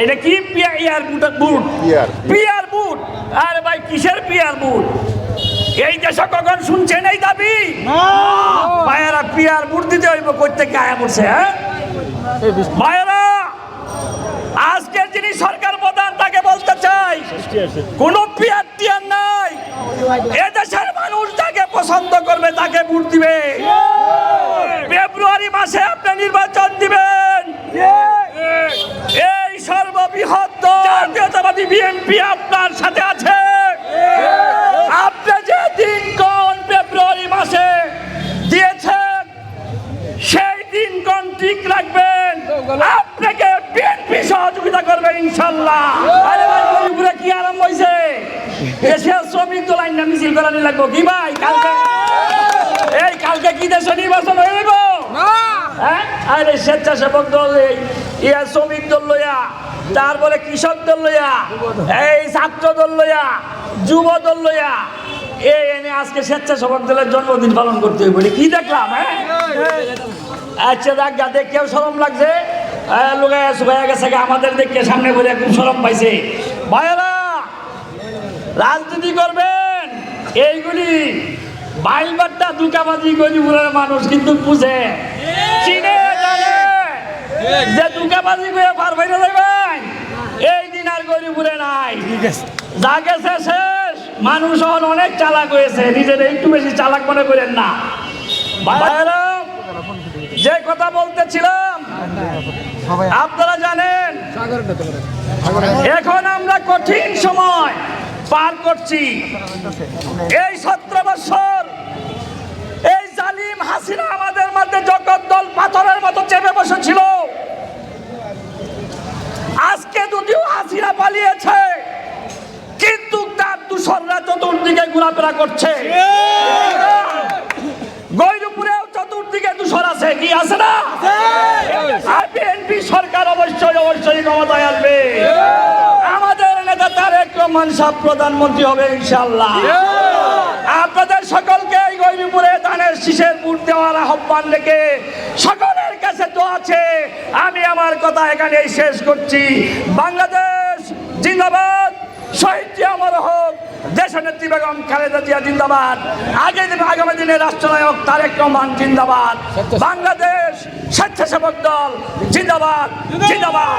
এটা কি? পিয়ার ইয়ার বুট বুট? পিয়ার। পিয়ার। বুট? আরে ভাই কিসের পিয়ার বুট? এই দেশে কখন শুনছেন এই দাবি? ভাইয়েরা পিয়ার বুট দিতে হইব করতে গায়ে পড়ছে হ্যাঁ? ভাইয়েরা আজকের যিনি সরকার প্রধান তাকে বলতে চাই কোন পিয়ার টিয়ার নাই। এদেশের মানুষ যাকে পছন্দ করবে তাকে ভোট দিবে। ফেব্রুয়ারি মাসে আপনি নির্বাচন দিবেন। দল জাতীয়তাবাদী বিএনপি আপনার সাথে আছে। আপনি যে দিন কোন ফেব্রুয়ারি মাসে দিয়েছেন সেই দিন কোন ঠিক রাখবেন। আপনাকে বিএনপি সহযোগিতা করবে ইনশাল্লাহ। আরে ভাই কি আরাম হইছে? দেশের শ্রমিক তো লাইন মিছিল করানি লাগবো। কি ভাই কালকে? এই কালকে কি দেশে নির্বাচন হয়ে যাব হ্যাঁ? আরে স্বেচ্ছাসেবক দল ইয়া শ্রমিক দল লইয়া তারপরে কৃষক দল লইয়া এই ছাত্র দল লইয়া যুব দল লইয়া এই এনে আজকে স্বেচ্ছাসেবক দলের জন্মদিন পালন করতে হইব। কি দেখলাম হ্যাঁ? আচ্ছা দেখ গা দেখেও সরম লাগছে? লোকে শুকাইয়া গেছে আমাদের দেখে সামনে বলে খুব সরম পাইছে। ভাইয়েরা রাজনীতি করবেন এইগুলি বাইলবাট্টা দুকাবাজি গরিবুরের মানুষ কিন্তু বুঝে। চিনে জানে। যে দুকাবাজি করে পার বাইরে যাবেন এই দিন আর গরিবুরে নাই। যা গেছে শেষ। মানুষ এখন অনেক চালাক হয়েছে নিজের একটু বেশি চালাক মনে করেন না। যে কথা বলতেছিলাম আপনারা জানেন এখন আমরা কঠিন সময় পার করছি। এই সতেরো বছর এই জালিম হাসিনা আমাদের মধ্যে জগৎ দল পাথরের মতো চেপে বসেছিল। আজকে যদিও পালিয়েছে। কিন্তু তার দূষণরা চতুর্দিকে ঘোরাফেরা করছে। গৈরপুরেও চতুর্দিকে দূষণ আছে। কি আছে না? আর বিএনপি সরকার অবশ্যই অবশ্যই ক্ষমতায় আসবে। আমাদের নেতা তারেক রহমান সাহেব প্রধানমন্ত্রী হবে ইনশাল্লাহ আপনাদের সকলকে গৈরপুরে দানের শীষের বুট দেওয়ার আহ্বান রেখে সকলের কাছে তো আছে। আমি আমার কথা এখানেই শেষ করছি। বাংলাদেশ জিন্দাবাদ। শহীদ অমর হোক, দেশনেত্রী বেগম খালেদা জিয়া জিন্দাবাদ। আগে আগামী দিনে রাষ্ট্রনায়ক তারেক রহমান জিন্দাবাদ। বাংলাদেশ স্বেচ্ছাসেবক দল জিন্দাবাদ জিন্দাবাদ।